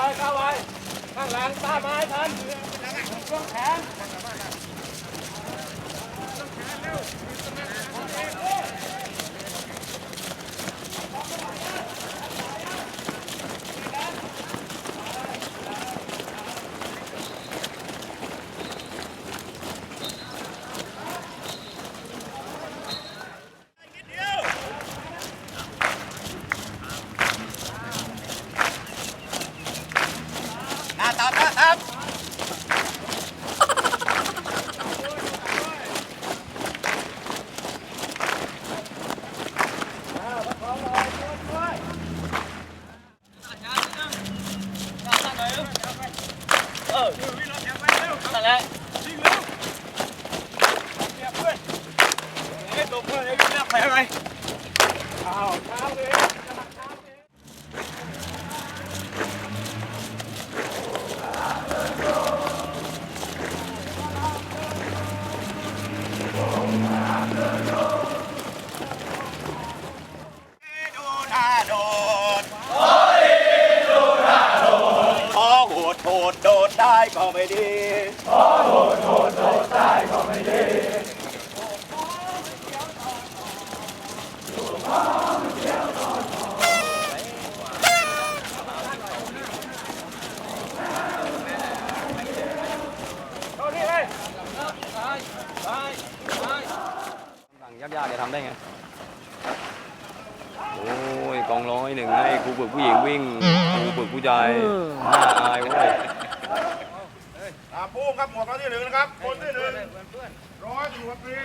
ไว้เข้าไว้ข้างหลังต้ามมาให้ทันต้องแขนต้องแขนเร็วาตามนะครับ นั่นแหละไม่ตกเพื่อนเลยวิ่งหน้าไป อะไรอ้าวเท้าเลยดูหน้าโดดดูหน้าโดดพอโหดโหดโดได้ก็ไม่ดีพอโหดโหดโดดได้ก็ไม่ดี เข้าที่เลย สั่งยากๆจะทำได้ไง โอ้ยกองร้อยหนึ่งให้ค รูฝึกผู้หญิงวิ่งครูฝึกผู้ชายน่าอายเว้ยอ่าปูครับหมวดข้อที่หนึ่งนะครับ คนที่หนึ่งร้อยตำรวจตรี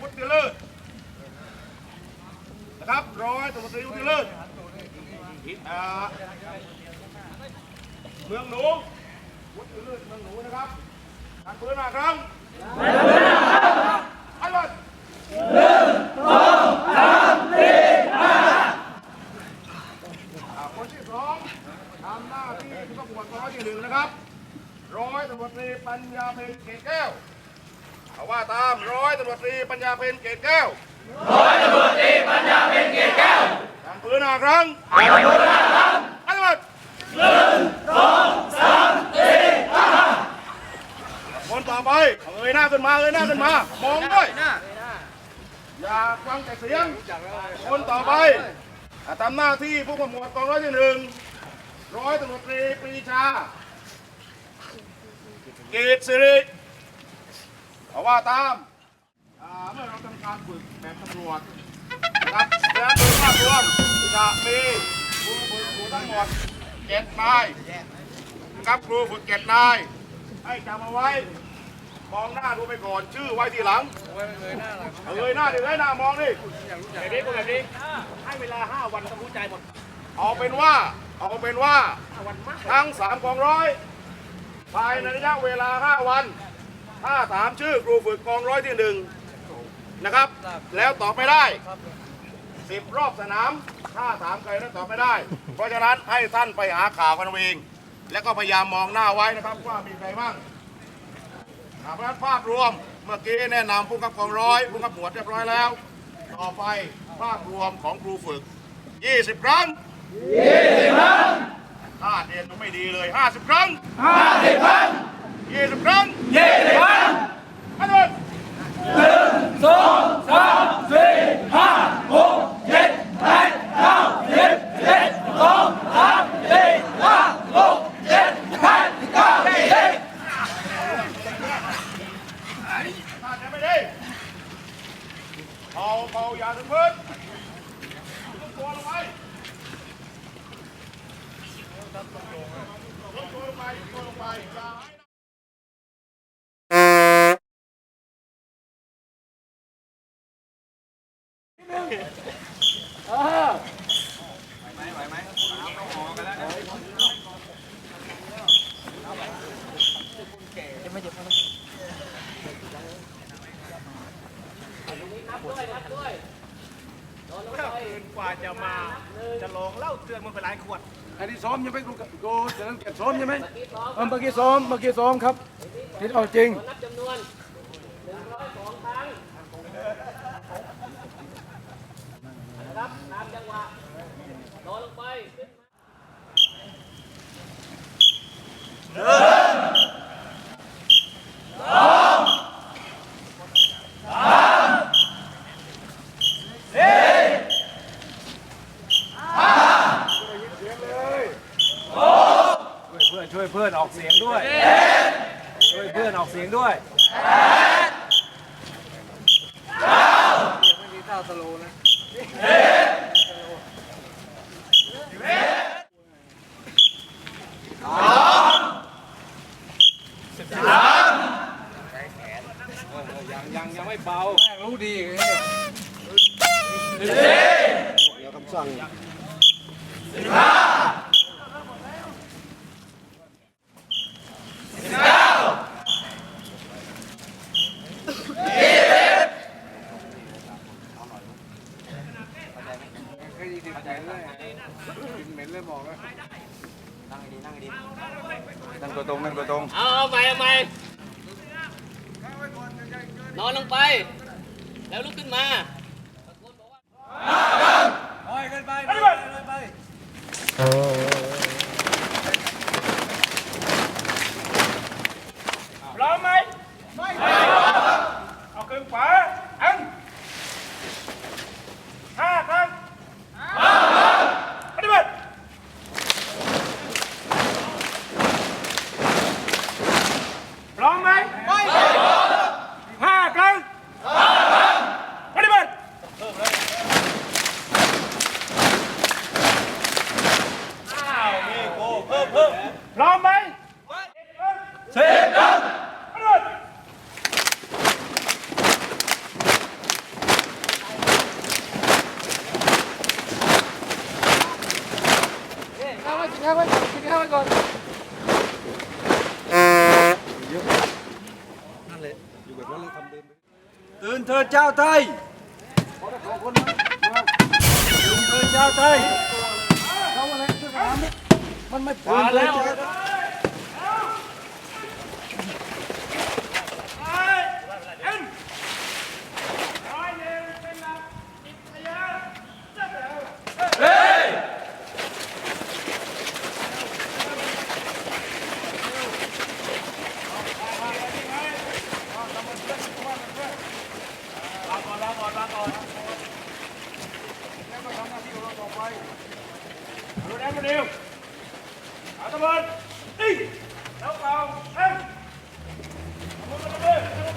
วุฒิเลิศนะครับร้อยตำรวจตรีวุฒิเลิศอ่าเมืองหนูวุฒิเลิศเมืองหนูนะครับทางปืนมาครั้งอันวัดอ่าคนที่สองทำหน้าที่ผู้ประกวดร้อยที่หนึ่งนะครับ ร้อยตำรวจตรีปัญญาเพ็ญเกตแก้วเอาว่าตามร้อยตำร วจตรีปัญญาเพ็ญเกตแก้วร้อยตำรวจตรีปัญญาเพ็ญเกตแก้วทำปืนหน้าครั้งทำปืนหน้าครั้งอันวัดหนึ่งสองสามสี่ห้าคนต่อไปเงยหน้าขึ้นมาเงยหน้าขึ้นมามองด้วยอย่าฟังแต่เสียง คนต่อไปอะทำหน้าที่ผู้ขมวดกองร้อยที่หนึ่งร้อยตำรวจตรีปรีชา เกตสิริเอาว่าตามอ่า เมื่อเราทำการฝึกแบบตำรวจนะครับและโดยภาพรวมจะมีครูฝึกครูทั้งหมดเจ็ดนายนะครับครูฝึกเจ็ดนาย ให้จำเอาไว้ มองหน้าดูไปก่อนชื่อไว้ทีหลังเงยหน้าดิเงยหน้ามองดิแบบนี้แบบนี้ให้เวลา5วันต้องรู้ใจหมด เอาเป็นว่าเอาเป็นว่าทั้งสามกองร้อยภายในระยะเวลา 5 วัน ถ้าถามชื่อครูฝึกกองร้อยที่หนึ่ง นะครับ แล้วตอบไม่ได้สิบรอบสนามถ้าถามใครแล้วตอบไม่ได้ เพราะฉะนั้นให้ท่านไปหาข่าวกันเอาเองแล้วก็พยายามมองหน้าไว้นะครับว่ามีใครบ้างอ่าเพราะฉะนั้นภาพรวมเมื่อกี้แนะนำผู้กำกับกองร้อยผู้กำกับหมวดเรียบร้อยแล้ว ต่อไปภาพรวมของครูฝึก20 ครั้งถ้าเรียนไม่ดีเลย 50 ครั้ง 50 ครั้ง 20 ครั้ง 20 ครั้งมาดู ถ้าจะไม่ดี เบาเบาอย่าถึงพื้นยกตัวลงไปยกตัวลงไปตัวลงไปอย่าให้กว่าจะมาจะลองเหล่าเตือนมันไปหลายขวด อันนี้ซ้อมยังไม่กูกูจะต้องเก็บซ้อมใช่ไหมเออเมื่อกี้ซ้อมเมื่อกี้ซ้อมครับนี่เอาจริงนับจำนวนหนึ่งร้อยสองครั้งนะครับตามจังหวะโดนลงไปขึ้นมา เพื่อนช่วยเพื่อนออกเสียงด้วย ช่วยเพื่อนออกเสียงด้วยไม่มีท่าส โลว์นะยังยังยังไม่เบาแม่งรู้ดีไงเนี่ยคำสั่งแค่ยี่สิบเหม็นเลยเหม็นเลยบอกเลย นั่งตัวตรงนั่งตัวตรงเอาเอาใหม่เอาใหม่นอนลงไป แล้วลุกขึ้นมาโอ้ยเกินไปเกินไป พร้อมไหมไม่เอาครึ่งขวาอันห้าครั้งปฏิบัติพร้อมไหมไม่ห้าครั้งปฏิบัติพร้อมไหมเสร็จแล้วปฏิบัติ ตื่นเถิดเจ้าไทยตื่นเถิดเจ้าไทยมันไม่ตื่นเลยดูแลมาเร็วเอาตะบนติ้งแล้วเป่าเอ็มมือกันเลยแล้ว เ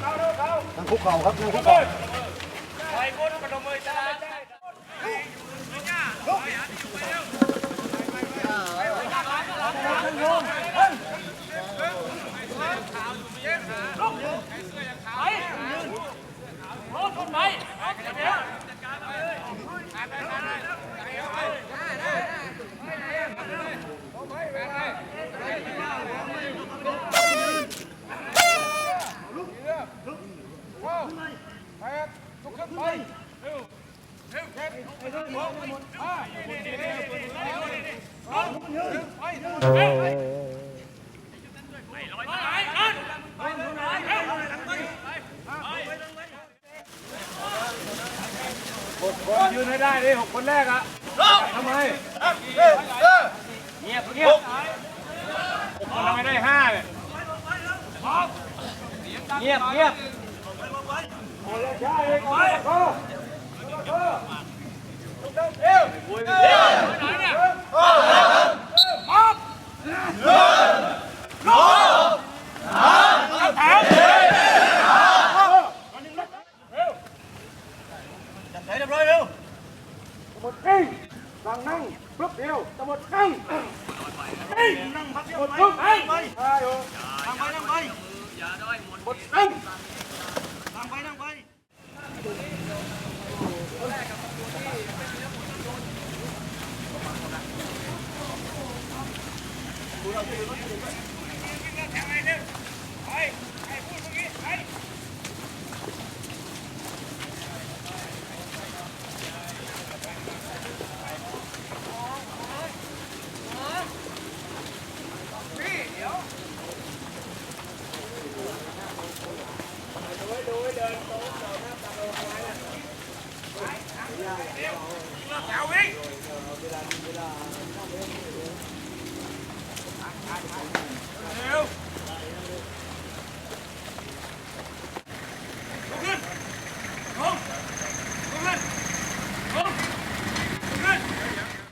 ป่าแล้วเป่านั่งคุกเข่าครับนั่งคุกเฮ้เข่ายไปก้นกระดมมือจ้า จ้ายืนให้ได้ดิหกคนแรกอะทำไมเงียบเงียบทำไมได้ห้าเนี่ยเงียบเงียบ หมดกิ้งสั่งนั่งปึ๊บเดี เร็ว